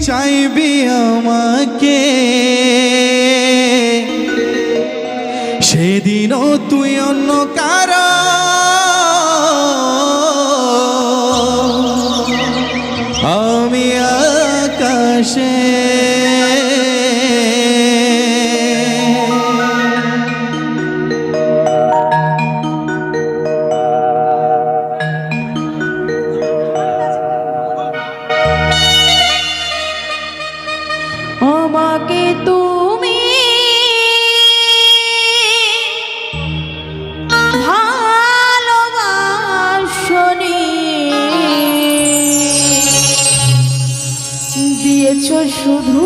চাইবি আমাকে? সেদিনও তুই অন্য শুধু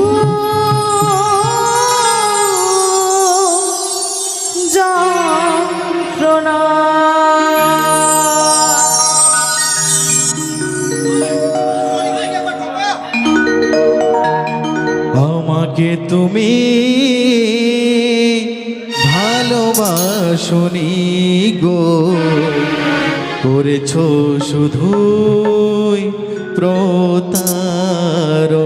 আমাকে তুমি ভালোবাসনি গো। করেছ শুধুই প্রতারণা।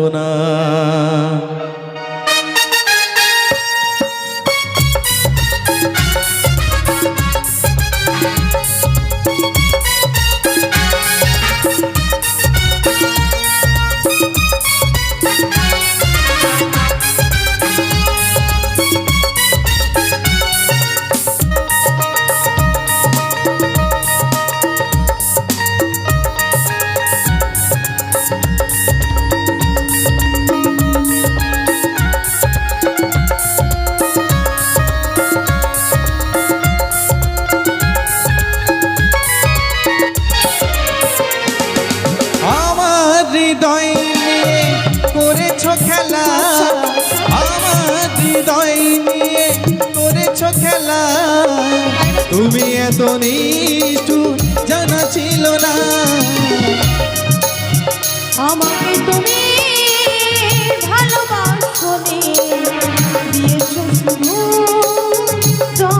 খেলা। তুমি এত নিষ্ঠু জানা ছিল না। আমাকে তুমি শুধু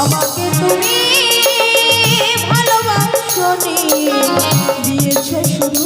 আমাকে তুমি শুধু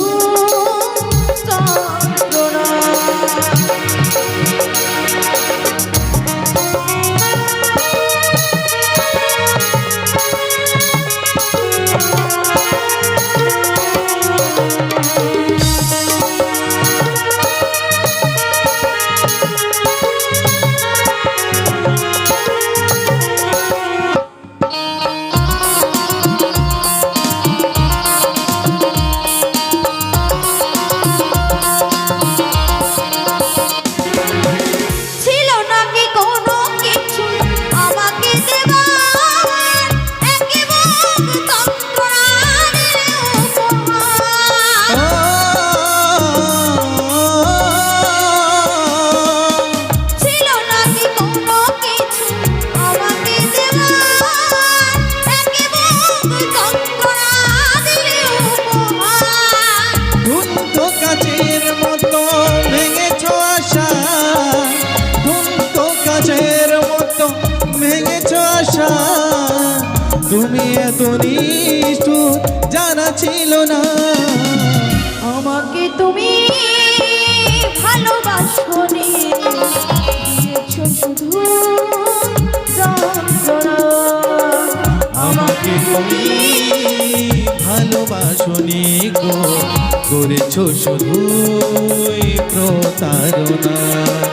আমাকে তুমি ভালোবাসো দিয়েছ শুধু আমাকে তুমি ভালোবাসো গো। করেছ শুধু প্রতারণা।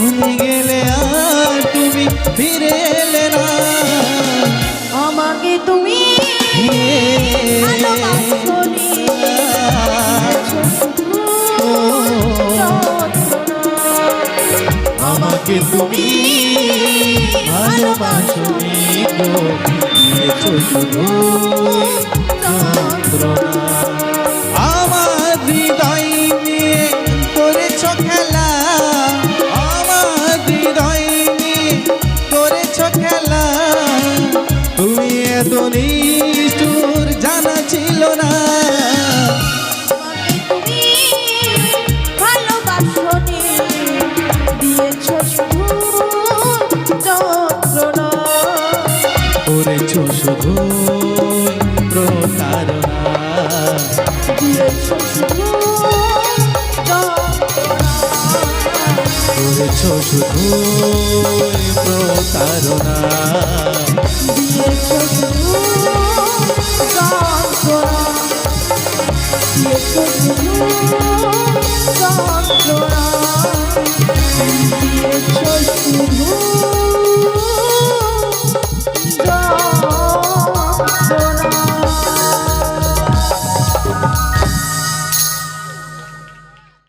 চলে গেলে আর তুমি ফিরে এলে না আমাকে তুমি। আমাকে তুমি দিয়েছ শুধু করেছ শুধু প্রতারণা। যন্ত্রণা শুধু প্রতারণা।